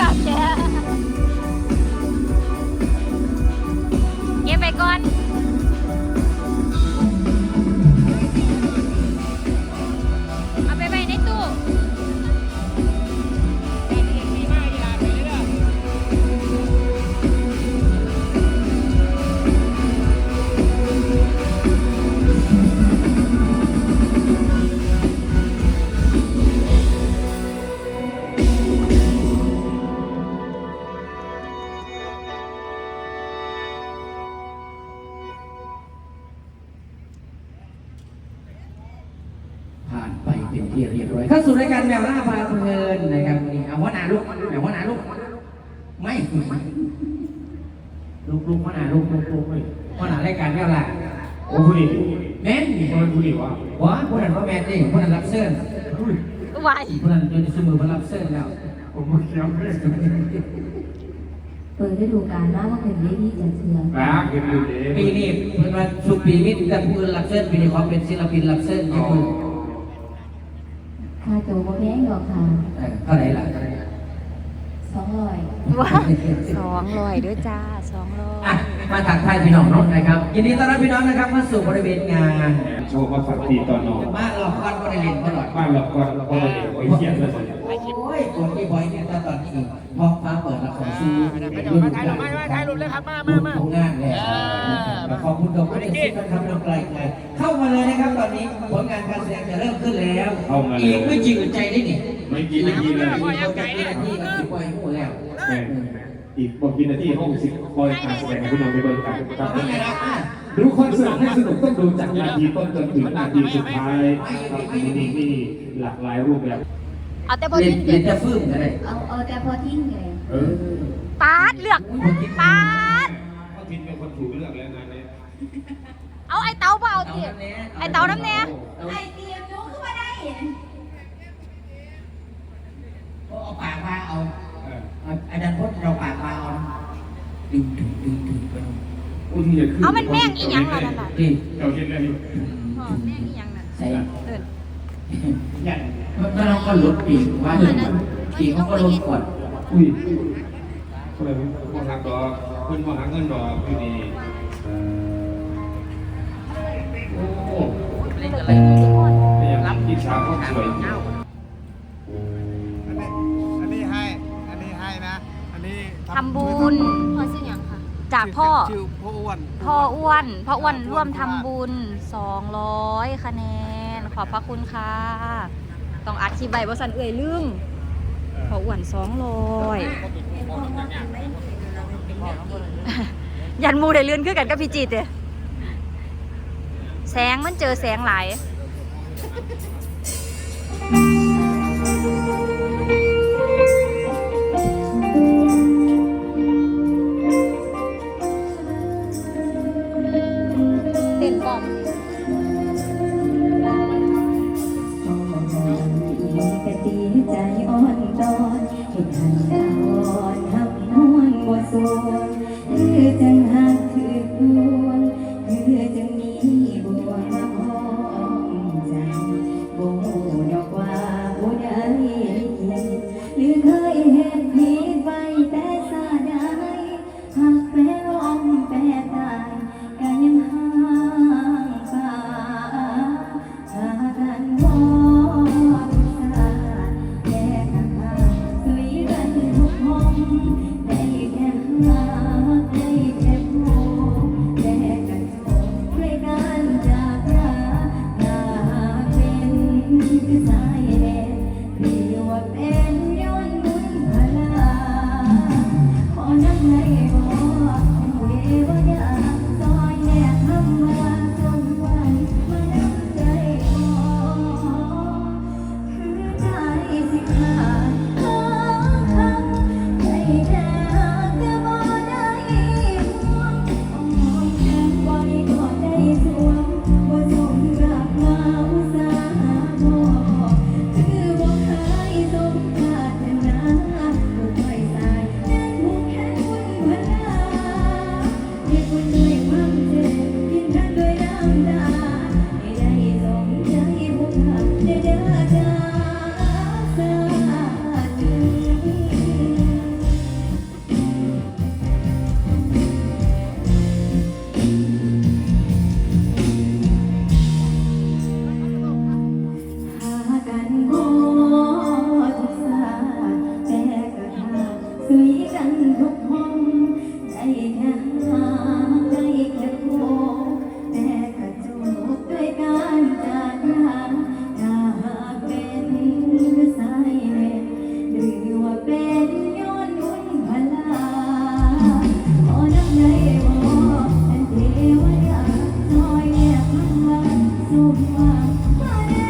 กับแกเก็บไปก่อน เป็นที่เรียบร้อยเข้าสู่รายการแมวล่าพาเพลินนะครับนี่เอาหัวหน้าลูกแมวหัวหน้าลูกไม่ลูกลูกหัวหน้าลูกลูกลูกหัวหน้ารายการแมวล่าโอ้ผู้หญิงแม่นคนเป็นผู้หญิงวะหัวผู้นั้นว่าแม่นเองผู้นั้นรับเสื้ออุ้ยไว้ผู้นั้นจนสมือมารับเสื้อแล้วผมไม่เกี่ยวเลยเปิดฤดูกาลมากว่าเป็นเรื่องที่จะเชื่อแป๊กเป็นอยู่ดีปีนี้เพิ่นว่าสุปีมิตรแต่ผู้อื่นรับเสื้อปีนี้เขาเป็นศิลปินรับเสื้ออ๋นี่อคือ ค่าโจก็แพงดอกค่ะเอ่อเท่าไหร่ล่ะสองร้อยว้าสองร้อยด้วยจ้าสองร้อย อะมาถักทายพี่น้องเนาะนะครับ ยินดีต้อนรับพี่น้องนะครับเข้าสู่บริเวณงาน โชว์มาฝักตีตอนนอนมาเราก้อนบริเวณตลอด บ้านเราก็ก็เลยไปเขียนเลยโอ้ยตัวที่บอยเนี่ยตอนตอนนี้พอฟ้าเปิดแล้วของซีรุ่นใหญ่ถ่ายรูปเลยครับมามามาของงานเลยนะครับขอบคุณกับคุณที่ทำเราไกลไกลเข้ามาเลยนะครับ ตอนนี้ผลงานการแสดงจะเริ่มขึ้นแล้วอีกไม่จริงใจได้นี่ไม่กินไม่กินเลยอีกคนจะมีหน้าที่ก็คือปล่อยหูแล้วอีกบทกินนาทีห้องสิบคอยการแสดงให้คุณน้องไปเบิ่งกันครับนี่ไงล่ะอะดูคอนเสิร์ตให้สนุกต้องดูจากนาทีต้นจนถึงนาทีสุดท้ายครับมีนี่มีหลากหลายรูปแบบ เอาแต่บอเรียนดี้เรียนจะฟื้นกันเลยเอาเอาแต่พอทิ้งไงเออปาดเลือกปาด เขาทินเป็นคนถูกเลือกแล้วงานนี้ เอาไอ้เตาเปล่าสิไอ้เตาน้ำแน่ไอเตรียมยกขึ้นมาได้เอาปากมาเอาเอออาจารย์พจน์เราปากมาเอาดึงดึงดึงดึงไปอุ้ยอย่าขึ้นเอามันแม่งอีหยังล่ะนั่นน่ะดิเราเห็นเลยอ๋อแม่งอีหยังน่ะใส่เดินเนี่ยแล้วเราก็ลดปีกว่าหนึ่งปีกเขาก็ลดก่อนอุ้ยคนละมองหาดอกเพิ่นมองหาเงินดอกอยู่นี่ ไรเป็นยังรับกินสาวก็สวยอันนี้ให้ อันนี้ให้นะ อันนี้ทำบุญพอซื้ออย่างค่ะ จากพ่อชื่อพ่ออ้วนพ่ออ้วนพ่ออ้วนร่วมทำบุญ 200 คะแนน ขอบพระคุณค่ะ ต้องอัดคลิปใบบสันเอ่ยลืมพ่ออ้วน200ยันหมูได้เลื่อนขึ้นกันกับพี่จีดเด้ แสงมันเจอแสงหลาย ว่า